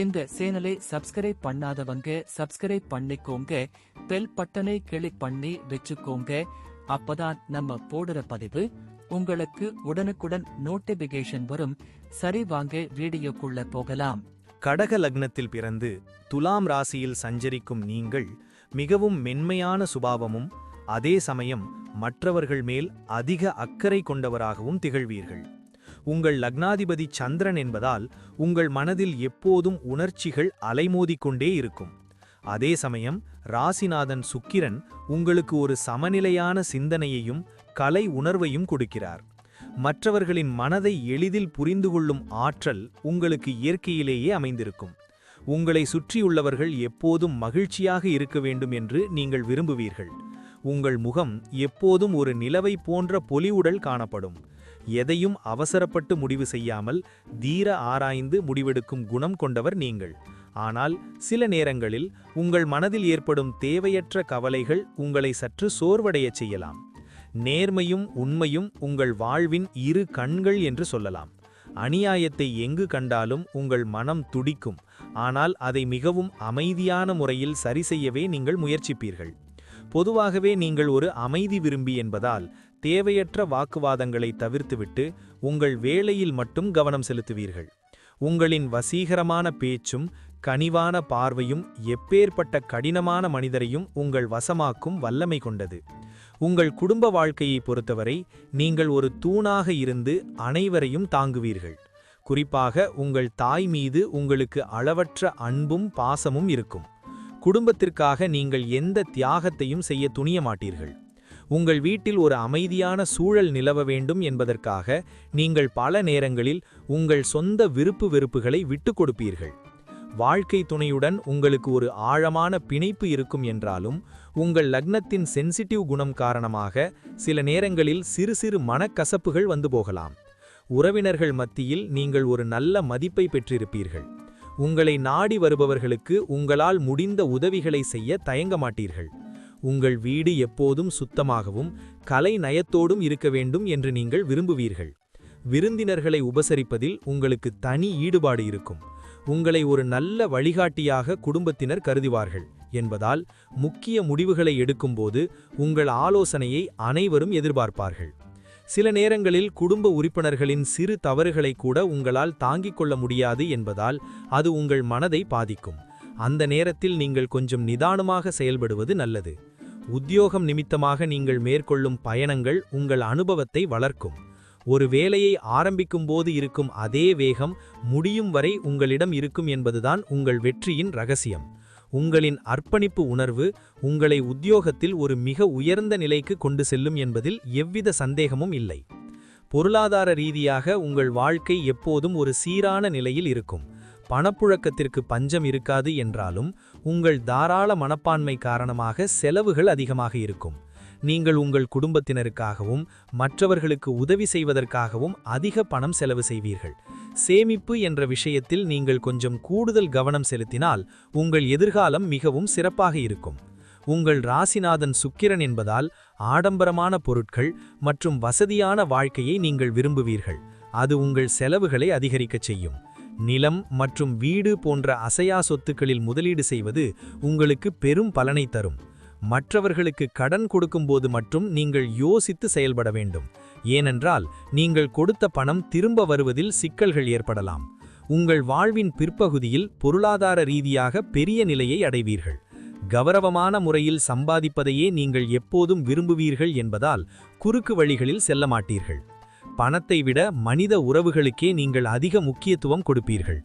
இந்த சேனலை சப்ஸ்கிரைப் பண்ணாதவங்க சப்ஸ்கிரைப் பண்ணிக்கோங்க. பெல் பட்டனை கிளிக் பண்ணி வச்சுக்கோங்க. அப்பதான் நம்ம போடுற பதிவு உங்களுக்கு உடனுக்குடன் நோட்டிபிகேஷன் வரும். சரி வாங்க வீடியோக்குள்ள போகலாம். கடக லக்னத்தில் பிறந்து துலாம் ராசியில் சஞ்சரிக்கும் நீங்கள் மிகவும் மென்மையான சுபாவமும் அதே சமயம் மற்றவர்கள் மேல் அதிக அக்கறை கொண்டவராகவும் திகழ்வீர்கள். உங்கள் லக்னாதிபதி சந்திரன் என்பதால் உங்கள் மனதில் எப்போதும் உணர்ச்சிகள் அலைமோதிக்கொண்டே இருக்கும். அதே சமயம் ராசிநாதன் சுக்கிரன் உங்களுக்கு ஒரு சமநிலையான சிந்தனையையும் கலை உணர்வையும் கொடுக்கிறார். மற்றவர்களின் மனதை எளிதில் புரிந்து கொள்ளும் ஆற்றல் உங்களுக்கு இயற்கையிலேயே அமைந்திருக்கும். உங்களை சுற்றியுள்ளவர்கள் எப்போதும் மகிழ்ச்சியாக இருக்க வேண்டும் என்று நீங்கள் விரும்புவீர்கள். உங்கள் முகம் எப்போதும் ஒரு நிலவை போன்ற பொலிவுடல் காணப்படும். எதையும் அவசரப்பட்டு முடிவு செய்யாமல் தீர ஆராய்ந்து முடிவெடுக்கும் குணம் கொண்டவர் நீங்கள். ஆனால் சில நேரங்களில் உங்கள் மனதில் ஏற்படும் தேவையற்ற கவலைகள் உங்களை சற்று சோர்வடையச் செய்யலாம். நேர்மையும் உண்மையும் உங்கள் வாழ்வின் இரு கண்கள் என்று சொல்லலாம். அநியாயத்தை எங்கு கண்டாலும் உங்கள் மனம் துடிக்கும். ஆனால் அதை மிகவும் அமைதியான முறையில் சரி செய்யவே நீங்கள் முயற்சிப்பீர்கள். பொதுவாகவே நீங்கள் ஒரு அமைதி விரும்பி என்பதால் தேவையற்ற வாக்குவாதங்களை தவிர்த்துவிட்டு உங்கள் வேலையில் மட்டும் கவனம் செலுத்துவீர்கள். உங்களின் வசீகரமான பேச்சும் கனிவான பார்வையும் எப்பேற்பட்ட கடினமான மனிதரையும் உங்கள் வசமாக்கும் வல்லமை கொண்டது. உங்கள் குடும்ப வாழ்க்கையை பொறுத்தவரை நீங்கள் ஒரு தூணாக இருந்து அனைவரையும் தாங்குவீர்கள். குறிப்பாக உங்கள் தாய் மீது உங்களுக்கு அளவற்ற அன்பும் பாசமும் இருக்கும். குடும்பத்திற்காக நீங்கள் எந்த தியாகத்தையும் செய்ய துணிய மாட்டீர்கள் உங்கள் வீட்டில் ஒரு அமைதியான சூழல் நிலவ வேண்டும் என்பதற்காக நீங்கள் பல நேரங்களில் உங்கள் சொந்த விருப்பு வெறுப்புகளை விட்டு கொடுப்பீர்கள். வாழ்க்கை துணையுடன் உங்களுக்கு ஒரு ஆழமான பிணைப்பு இருக்கும் என்றாலும் உங்கள் லக்னத்தின் சென்சிட்டிவ் குணம் காரணமாக சில நேரங்களில் சிறு சிறு மனக்கசப்புகள் வந்து போகலாம். உறவினர்கள் மத்தியில் நீங்கள் ஒரு நல்ல மதிப்பை பெற்றிருப்பீர்கள். உங்களை நாடி வருபவர்களுக்கு உங்களால் முடிந்த உதவிகளை செய்ய தயங்க மாட்டீர்கள். உங்கள் வீடு எப்போதும் சுத்தமாகவும் கலை நயத்தோடும் இருக்க வேண்டும் என்று நீங்கள் விரும்புவீர்கள். விருந்தினர்களை உபசரிப்பதில் உங்களுக்கு தனி ஈடுபாடு இருக்கும். உங்களை ஒரு நல்ல வழிகாட்டியாக குடும்பத்தினர் கருதுவார்கள் என்பதால் முக்கிய முடிவுகளை எடுக்கும்போது உங்கள் ஆலோசனையை அனைவரும் எதிர்பார்ப்பார்கள். சில நேரங்களில் குடும்ப உறுப்பினர்களின் சிறு தவறுகளை கூட உங்களால் தாங்கிக் கொள்ள முடியாது என்பதால் அது உங்கள் மனதை பாதிக்கும். அந்த நேரத்தில் நீங்கள் கொஞ்சம் நிதானமாக செயல்படுவது நல்லது. உத்தியோகம் நிமித்தமாக நீங்கள் மேற்கொள்ளும் பயணங்கள் உங்கள் அனுபவத்தை வளர்க்கும். ஒரு வேலையை ஆரம்பிக்கும் போது இருக்கும் அதே வேகம் முடியும் வரை உங்களிடம் இருக்கும் என்பதுதான் உங்கள் வெற்றியின் ரகசியம். உங்களின் அர்ப்பணிப்பு உணர்வு உங்களை உத்தியோகத்தில் ஒரு மிக உயர்ந்த நிலைக்கு கொண்டு செல்லும் என்பதில் எவ்வித சந்தேகமும் இல்லை. பொருளாதார ரீதியாக உங்கள் வாழ்க்கை எப்போதும் ஒரு சீரான நிலையில் இருக்கும். பணப்புழக்கத்திற்கு பஞ்சம் இருக்காது என்றாலும் உங்கள் தாராள மனப்பான்மை காரணமாக செலவுகள் அதிகமாக இருக்கும். நீங்கள் உங்கள் குடும்பத்தினருக்காகவும் மற்றவர்களுக்கு உதவி செய்வதற்காகவும் அதிக பணம் செலவு செய்வீர்கள். சேமிப்பு என்ற விஷயத்தில் நீங்கள் கொஞ்சம் கூடுதல் கவனம் செலுத்தினால் உங்கள் எதிர்காலம் மிகவும் சிறப்பாக இருக்கும். உங்கள் ராசிநாதன் சுக்கிரன் என்பதால் ஆடம்பரமான பொருட்கள் மற்றும் வசதியான வாழ்க்கையை நீங்கள் விரும்புவீர்கள். அது உங்கள் செலவுகளை அதிகரிக்கச் செய்யும். நிலம் மற்றும் வீடு போன்ற அசையா சொத்துக்களில் முதலீடு செய்வது உங்களுக்கு பெரும் பலனை தரும். மற்றவர்களுக்கு கடன் கொடுக்கும்போது மட்டும் நீங்கள் யோசித்து செயல்பட வேண்டும். ஏனென்றால் நீங்கள் கொடுத்த பணம் திரும்ப வருவதில் சிக்கல்கள் ஏற்படலாம். உங்கள் வாழ்வின் பிற்பகுதியில் பொருளாதார ரீதியாக பெரிய நிலையை அடைவீர்கள். கௌரவமான முறையில் சம்பாதிப்பதையே நீங்கள் எப்போதும் விரும்புவீர்கள் என்பதால் குறுக்கு வழிகளில் செல்ல மாட்டீர்கள். பணத்தை விட மனித உறவுகளுக்கே நீங்கள் அதிக முக்கியத்துவம் கொடுப்பீர்கள்.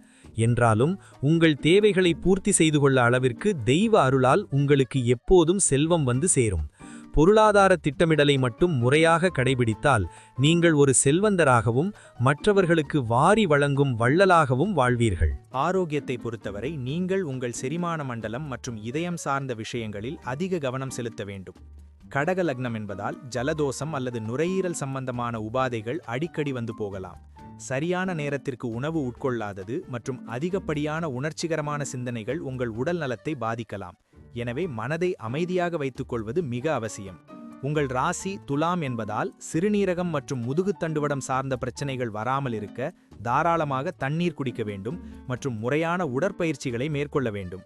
என்றாலும் உங்கள் தேவைகளை பூர்த்தி செய்து கொள்ள அளவிற்கு தெய்வ அருளால் உங்களுக்கு எப்போதும் செல்வம் வந்து சேரும். பொருளாதார திட்டமிடலை மட்டும் முறையாக கடைபிடித்தால் நீங்கள் ஒரு செல்வந்தராகவும் மற்றவர்களுக்கு வாரி வழங்கும் வள்ளலாகவும் வாழ்வீர்கள். ஆரோக்கியத்தை பொறுத்தவரை நீங்கள் உங்கள் செரிமான மண்டலம் மற்றும் இதயம் சார்ந்த விஷயங்களில் அதிக கவனம் செலுத்த வேண்டும். கடக லக்னம் என்பதால் ஜலதோஷம் அல்லது நுரையீரல் சம்பந்தமான உபாதைகள் அடிக்கடி வந்து போகலாம். சரியான நேரத்திற்கு உணவு உட்கொள்ளாதது மற்றும் அதிகப்படியான உணர்ச்சிகரமான சிந்தனைகள் உங்கள் உடல் நலத்தை பாதிக்கலாம். எனவே மனதை அமைதியாக வைத்துக்கொள்வது மிக அவசியம். உங்கள் ராசி துலாம் என்பதால் சிறுநீரகம் மற்றும் முதுகுத்தண்டுவடம் சார்ந்த பிரச்சனைகள் வராமல் இருக்க தாராளமாக தண்ணீர் குடிக்க வேண்டும் மற்றும் முறையான உடற்பயிற்சிகளை மேற்கொள்ள வேண்டும்.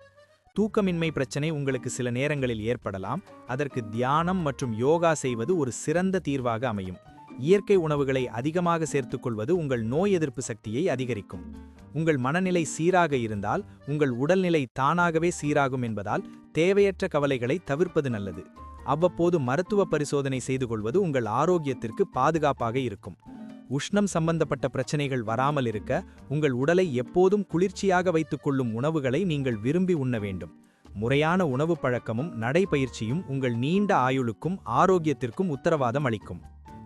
தூக்கமின்மை பிரச்சனை உங்களுக்கு சில நேரங்களில் ஏற்படலாம். அதற்கு தியானம் மற்றும் யோகா செய்வது ஒரு சிறந்த தீர்வாக அமையும். இயற்கை உணவுகளை அதிகமாக சேர்த்துக்கொள்வது உங்கள் நோய் எதிர்ப்பு சக்தியை அதிகரிக்கும். உங்கள் மனநிலை சீராக இருந்தால் உங்கள் உடல்நிலை தானாகவே சீராகும் என்பதால் தேவையற்ற கவலைகளை தவிர்ப்பது நல்லது. அவ்வப்போது மருத்துவ பரிசோதனை செய்து கொள்வது உங்கள் ஆரோக்கியத்திற்கு பாதுகாப்பாக இருக்கும். உஷ்ணம் சம்பந்தப்பட்ட பிரச்சனைகள் வராமல் இருக்க உங்கள் உடலை எப்போதும் குளிர்ச்சியாக வைத்துக் கொள்ளும் உணவுகளை நீங்கள் விரும்பி உண்ண வேண்டும். முறையான உணவு பழக்கமும் நடைபயிற்சியும் உங்கள் நீண்ட ஆயுளுக்கும் ஆரோக்கியத்திற்கும் உத்தரவாதம் அளிக்கும்.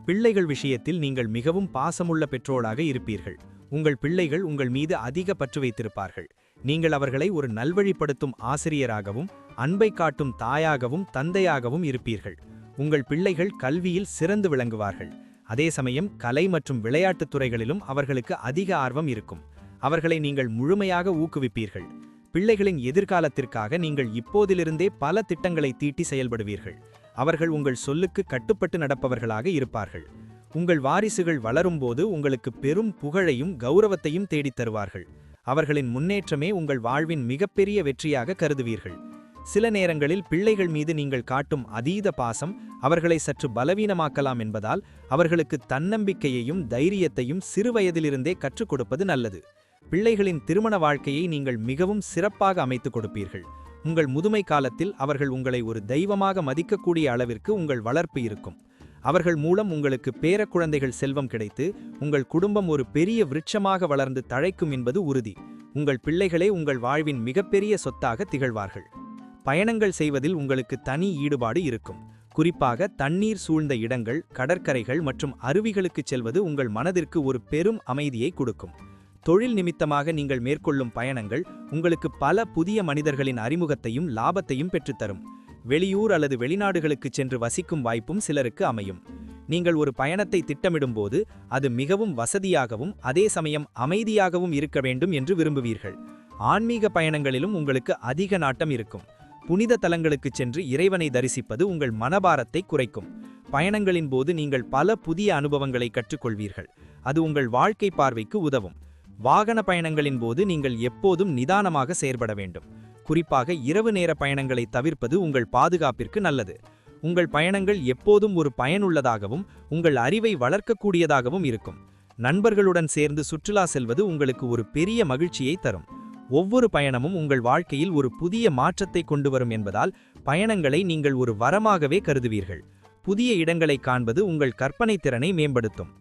பிள்ளைகள் விஷயத்தில் நீங்கள் மிகவும் பாசமுள்ள பெற்றோராக இருப்பீர்கள். உங்கள் பிள்ளைகள் உங்கள் மீது அதிக பற்று வைத்திருப்பார்கள். நீங்கள் அவர்களை ஒரு நல்வழிப்படுத்தும் ஆசிரியராகவும் அன்பை காட்டும் தாயாகவும் தந்தையாகவும் இருப்பீர்கள். உங்கள் பிள்ளைகள் கல்வியில் சிறந்து விளங்குவார்கள். அதே சமயம் கலை மற்றும் விளையாட்டுத் துறைகளிலும் அவர்களுக்கு அதிக ஆர்வம் இருக்கும். அவர்களை நீங்கள் முழுமையாக ஊக்குவிப்பீர்கள். பிள்ளைகளின் எதிர்காலத்திற்காக நீங்கள் இப்போதிலிருந்தே பல திட்டங்களை தீட்டி செயல்படுவீர்கள். அவர்கள் உங்கள் சொல்லுக்கு கட்டுப்பட்டு நடப்பவர்களாக இருப்பார்கள். உங்கள் வாரிசுகள் வளரும்போது உங்களுக்கு பெரும் புகழையும் கௌரவத்தையும் தேடித் தருவார்கள். அவர்களின் முன்னேற்றமே உங்கள் வாழ்வின் மிகப்பெரிய வெற்றியாக கருதுவீர்கள். சில நேரங்களில் பிள்ளைகள் மீது நீங்கள் காட்டும் அதீத பாசம் அவர்களை சற்று பலவீனமாக்கலாம் என்பதால் அவர்களுக்கு தன்னம்பிக்கையையும் தைரியத்தையும் சிறுவயதிலிருந்தே கற்றுக் கொடுப்பது நல்லது. பிள்ளைகளின் திருமண வாழ்க்கையை நீங்கள் மிகவும் சிறப்பாக அமைத்துக் கொடுப்பீர்கள். உங்கள் முதுமை காலத்தில் அவர்கள் உங்களை ஒரு தெய்வமாக மதிக்கக்கூடிய அளவிற்கு உங்கள் வளர்ப்பு இருக்கும். அவர்கள் மூலம் உங்களுக்கு பேரக்குழந்தைகள் செல்வம் கிடைத்து உங்கள் குடும்பம் ஒரு பெரிய விருட்சமாக வளர்ந்து தழைக்கும் என்பது உறுதி. உங்கள் பிள்ளைகளே உங்கள் வாழ்வின் மிகப்பெரிய சொத்தாக திகழ்வார்கள். பயணங்கள் செய்வதில் உங்களுக்கு தனி ஈடுபாடு இருக்கும். குறிப்பாக தண்ணீர் சூழ்ந்த இடங்கள் கடற்கரைகள் மற்றும் அருவிகளுக்குச் செல்வது உங்கள் மனதிற்கு ஒரு பெரும் அமைதியை கொடுக்கும். தொழில் நிமித்தமாக நீங்கள் மேற்கொள்ளும் பயணங்கள் உங்களுக்கு பல புதிய மனிதர்களின் அறிமுகத்தையும் லாபத்தையும் பெற்றுத்தரும். வெளியூர் அல்லது வெளிநாடுகளுக்குச் சென்று வசிக்கும் வாய்ப்பும் சிலருக்கு அமையும். நீங்கள் ஒரு பயணத்தை திட்டமிடும்போது அது மிகவும் வசதியாகவும் அதே சமயம் அமைதியாகவும் இருக்க வேண்டும் என்று விரும்புவீர்கள். ஆன்மீக பயணங்களிலும் உங்களுக்கு அதிக நாட்டம் இருக்கும். புனித தலங்களுக்குச் சென்று இறைவனை தரிசிப்பது உங்கள் மனபாரத்தை குறைக்கும். பயணங்களின் போது நீங்கள் பல புதிய அனுபவங்களை கற்றுக்கொள்வீர்கள். அது உங்கள் வாழ்க்கை பார்வைக்கு உதவும். வாகன பயணங்களின் போது நீங்கள் எப்போதும் நிதானமாக செயற்பட வேண்டும். குறிப்பாக இரவு நேர பயணங்களை தவிர்ப்பது உங்கள் பாதுகாப்பிற்கு நல்லது. உங்கள் பயணங்கள் எப்போதும் ஒரு பயனுள்ளதாகவும் உங்கள் அறிவை வளர்க்கக்கூடியதாகவும் இருக்கும். நண்பர்களுடன் சேர்ந்து சுற்றுலா செல்வது உங்களுக்கு ஒரு பெரிய மகிழ்ச்சியை தரும். ஒவ்வொரு பயணமும் உங்கள் வாழ்க்கையில் ஒரு புதிய மாற்றத்தை கொண்டு வரும் என்பதால் பயணங்களை நீங்கள் ஒரு வரமாகவே கருதுவீர்கள். புதிய இடங்களை காண்பது உங்கள் கற்பனை திறனை மேம்படுத்தும்.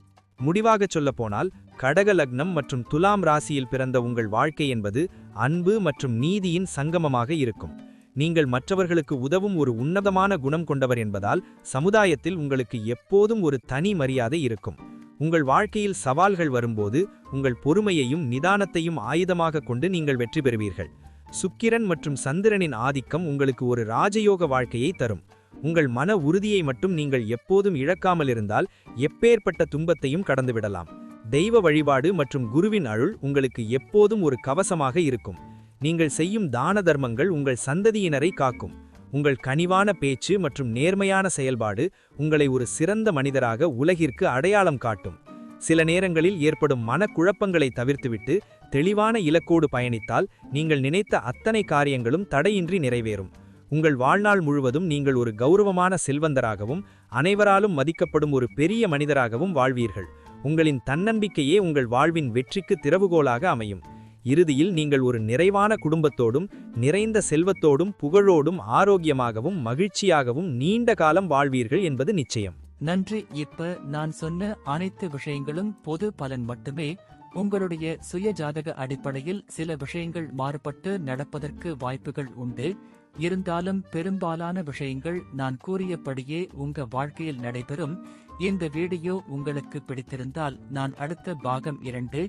முடிவாகச் சொல்லப்போனால் கடக லக்னம் மற்றும் துலாம் ராசியில் பிறந்த உங்கள் வாழ்க்கை என்பது அன்பு மற்றும் நீதியின் சங்கமமாக இருக்கும். நீங்கள் மற்றவர்களுக்கு உதவும் ஒரு உன்னதமான குணம் கொண்டவர் என்பதால் சமுதாயத்தில் உங்களுக்கு எப்போதும் ஒரு தனி மரியாதை இருக்கும். உங்கள் வாழ்க்கையில் சவால்கள் வரும்போது உங்கள் பொறுமையையும் நிதானத்தையும் ஆயுதமாக கொண்டு நீங்கள் வெற்றி பெறுவீர்கள். சுக்கிரன் மற்றும் சந்திரனின் ஆதிக்கம் உங்களுக்கு ஒரு ராஜயோக வாழ்க்கையை தரும். உங்கள் மன உறுதியை மட்டும் நீங்கள் எப்போதும் இழக்காமல் இருந்தால் எப்பேற்பட்ட துன்பத்தையும் கடந்துவிடலாம். தெய்வ வழிபாடு மற்றும் குருவின் அருள் உங்களுக்கு எப்போதும் ஒரு கவசமாக இருக்கும். நீங்கள் செய்யும் தான தர்மங்கள் உங்கள் சந்ததியினரை காக்கும். உங்கள் கனிவான பேச்சு மற்றும் நேர்மையான செயல்பாடு உங்களை ஒரு சிறந்த மனிதராக உலகிற்கு அடையாளம் காட்டும். சில நேரங்களில் ஏற்படும் மனக்குழப்பங்களை தவிர்த்துவிட்டு தெளிவான இலக்கோடு பயணித்தால் நீங்கள் நினைத்த அத்தனை காரியங்களும் தடையின்றி நிறைவேறும். உங்கள் வாழ்நாள் முழுவதும் நீங்கள் ஒரு கௌரவமான செல்வந்தராகவும் அனைவராலும் மதிக்கப்படும் ஒரு பெரிய மனிதராகவும் வாழ்வீர்கள். உங்களின் தன்னம்பிக்கையே உங்கள் வாழ்வின் வெற்றிக்கு திறவுகோலாக அமையும். இறுதியில் நீங்கள் ஒரு நிறைவான குடும்பத்தோடும் நிறைந்த செல்வத்தோடும் புகழோடும் ஆரோக்கியமாகவும் மகிழ்ச்சியாகவும் நீண்ட காலம் வாழ்வீர்கள் என்பது நிச்சயம். நன்றி. இப்ப நான் சொன்ன அனைத்து விஷயங்களும் பொது பலன் மட்டுமே. உங்களுடைய சுய ஜாதக அடிப்படையில் சில விஷயங்கள் மாறுபட்டு நடப்பதற்கு வாய்ப்புகள் உண்டு. இருந்தாலும் பெரும்பாலான விஷயங்கள் நான் கூறியபடியே உங்க வாழ்க்கையில் நடைபெறும். இந்த வீடியோ உங்களுக்கு பிடித்திருந்தால் நான் அடுத்த பாகம் இரண்டு